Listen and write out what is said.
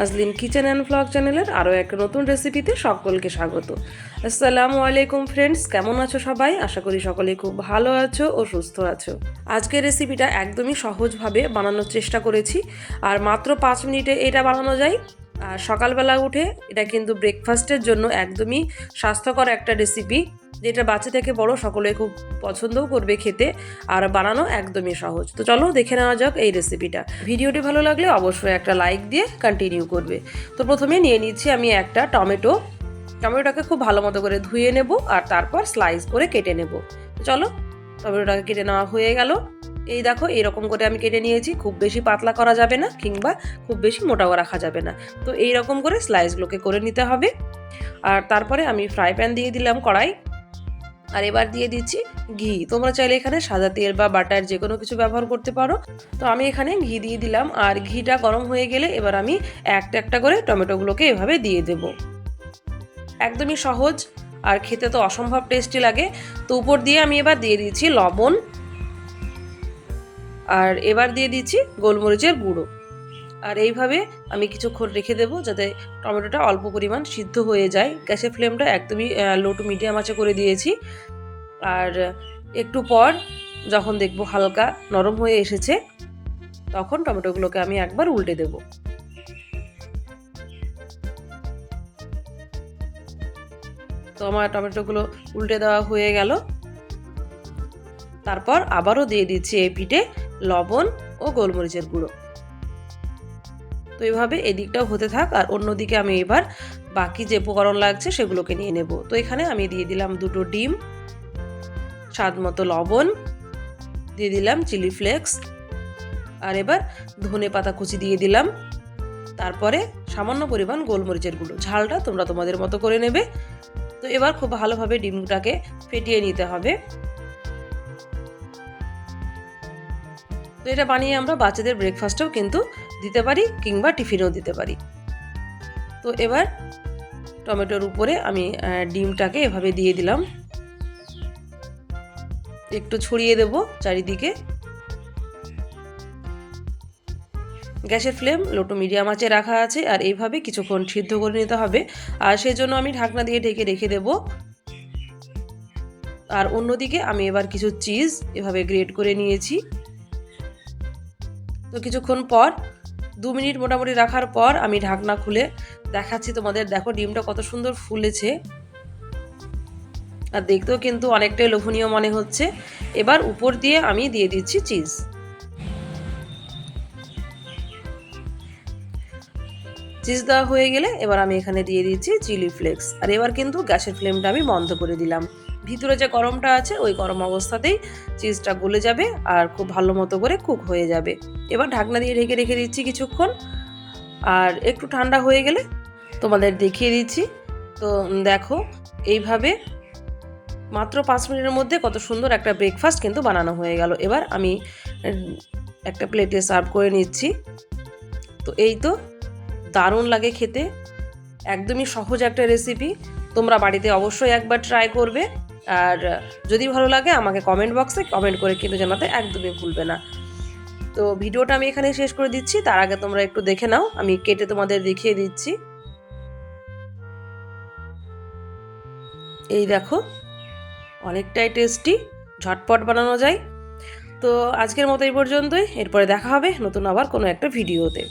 Azlin kitchen and blog চ্যানেলের আরও এক নতুন রেসিপিতে সকলকে স্বাগত। আসসালামু আলাইকুম ফ্রেন্ডস কেমন আছো সবাই? আশা করি সকলে খুব ভালো আছো ও সুস্থ আছো। আজকের রেসিপিটা একদমই সহজভাবে বানানোর চেষ্টা করেছি। আর মাত্র পাঁচ মিনিটে এটা বানানো যায়। আর সকালবেলা উঠে এটা কিন্তু ব্রেকফাস্টের জন্য একদমই স্বাস্থ্যকর একটা রেসিপি যেটা বাচ্চা থেকে বড় সকলে খুব পছন্দও করবে খেতে আর বানানো একদমই সহজ। তো চলো দেখে নেওয়া যাক এই রেসিপিটা ভিডিওটি ভালো লাগলে অবশ্যই একটা লাইক দিয়ে কন্টিনিউ করবে। তো প্রথমে নিয়ে নিচ্ছি আমি একটা টমেটো। টমেটোটাকে খুব ভালো মতো করে ধুয়ে নেব আর তারপর স্লাইস করে কেটে নেব। চলো টমেটোটাকে কেটে নেওয়া হয়ে গেল। এই দেখো, এরকম করে আমি কেটে নিয়েছি। খুব বেশি পাতলা করা যাবে না, কিংবা খুব বেশি মোটাও রাখা যাবে না। তো এই রকম করে স্লাইসগুলোকে করে নিতে হবে। আর তারপরে আমি ফ্রাই প্যান দিয়ে দিলাম কড়াই। আর এবার দিয়ে দিচ্ছি ঘি। তোমরা চাইলে এখানে সাদা তেল বা বাটার যে কোনো কিছু ব্যবহার করতে পারো। তো আমি এখানে ঘি দিয়ে দিলাম। আর ঘিটা গরম হয়ে গেলে এবার আমি একটা একটা করে টমেটোগুলোকে এভাবে দিয়ে দেব। একদমই সহজ। আর খেতে তো অসম্ভব টেস্টি লাগে। তো উপর দিয়ে আমি এবার দিয়ে দিচ্ছি লবণ। আর এবার দিয়ে দিচ্ছি গোলমরিচের গুঁড়ো। আর এইভাবে আমি কিছুক্ষণ রেখে দেবো যাতে টমেটোটা অল্প পরিমাণ সিদ্ধ হয়ে যায়। গ্যাসের ফ্লেমটা একদমই লো টু মিডিয়াম আঁচে করে দিয়েছি। আর একটু পর যখন দেখব হালকা নরম হয়ে এসেছে, তখন টমেটোগুলোকে আমি একবার উল্টে দেব। তো আমার টমেটোগুলো উল্টে দেওয়া হয়ে গেল। তারপর আবারও দিয়ে দিচ্ছি এই পিঠে লবণ ও গোলমরিচের গুঁড়ো। তো এইভাবে এদিকটাও হতে থাক, আর অন্যদিকে আমি এবার বাকি যে উপকরণ লাগছে সেগুলোকে নিয়ে নেব। তো এখানে আমি দিয়ে দিলাম দুটো ডিম, স্বাদ মতো লবণ, দিয়ে দিলাম চিলি ফ্লেক্স, আর এবার ধনে পাতা কুচি দিয়ে দিলাম। তারপরে সামান্য পরিমাণ গোলমরিচের গুঁড়ো। ঝালটা তোমরা তোমাদের মতো করে নেবে। তো এবার খুব ভালোভাবে ডিমটাকে ফেটিয়ে নিতে হবে। তো এটা বানিয়ে আমরা বাচ্চাদের ব্রেকফাস্টেও কিন্তু দিতে পারি কিংবা টিফিনেও দিতে পারি। তো এবার টমেটোর উপরে আমি ডিমটাকে এভাবে দিয়ে দিলাম। একটু ছড়িয়ে দেব চারিদিকে। গ্যাসের ফ্লেম লোটো মিডিয়াম আঁচে রাখা আছে আর এইভাবে কিছুক্ষণ সিদ্ধ করে নিতে হবে। আর সেই জন্য আমি ঢাকনা দিয়ে ঢেকে রেখে দেব। আর অন্যদিকে আমি এবার কিছু চিজ এভাবে গ্রেট করে নিয়েছি। তো কিছুক্ষণ পর, দু মিনিট মোটামুটি রাখার পর আমি ঢাকনা খুলে দেখাচ্ছি তোমাদের। দেখো ডিমটা কত সুন্দর ফুলেছে। আর দেখতেও কিন্তু অনেকটাই লোভনীয় মনে হচ্ছে। এবার উপর দিয়ে আমি দিয়ে দিচ্ছি চিজ। চিজ দেওয়া হয়ে গেলে এবার আমি এখানে দিয়ে দিচ্ছি চিলি ফ্লেক্স। আর এবার কিন্তু গ্যাসের ফ্লেমটা আমি বন্ধ করে দিলাম। ভিতরে যে গরমটা আছে, ওই গরম অবস্থাতেই চিজটা গলে যাবে আর খুব ভালো মতো করে কুক হয়ে যাবে। এবার ঢাকনা দিয়ে ঢেকে রেখে দিচ্ছি কিছুক্ষণ। আর একটু ঠান্ডা হয়ে গেলে তোমাদের দেখিয়ে দিচ্ছি। তো দেখো, এইভাবে মাত্র পাঁচ মিনিটের মধ্যে কত সুন্দর একটা ব্রেকফাস্ট কিন্তু বানানো হয়ে গেল। এবার আমি একটা প্লেটে সার্ভ করে নিচ্ছি। তো এই তো দারুণ লাগে খেতে। একদমই সহজ একটা রেসিপি তোমরা বাড়িতে অবশ্যই একবার ট্রাই করবে। আর যদি ভালো লাগে, আমাকে কমেন্ট বক্সে কমেন্ট করে কিন্তু জানাতে একদমই ভুলবে না। তো ভিডিওটা আমি এখানে শেষ করে দিচ্ছি। তার আগে তোমরা একটু দেখে নাও, আমি কেটে তোমাদের দেখিয়ে দিচ্ছি। এই দেখো, অনেকটাই টেস্টি ঝটপট বানানো যায়। তো আজকের মতো এই পর্যন্তই। এরপরে দেখা হবে নতুন আবার কোনো একটা ভিডিওতে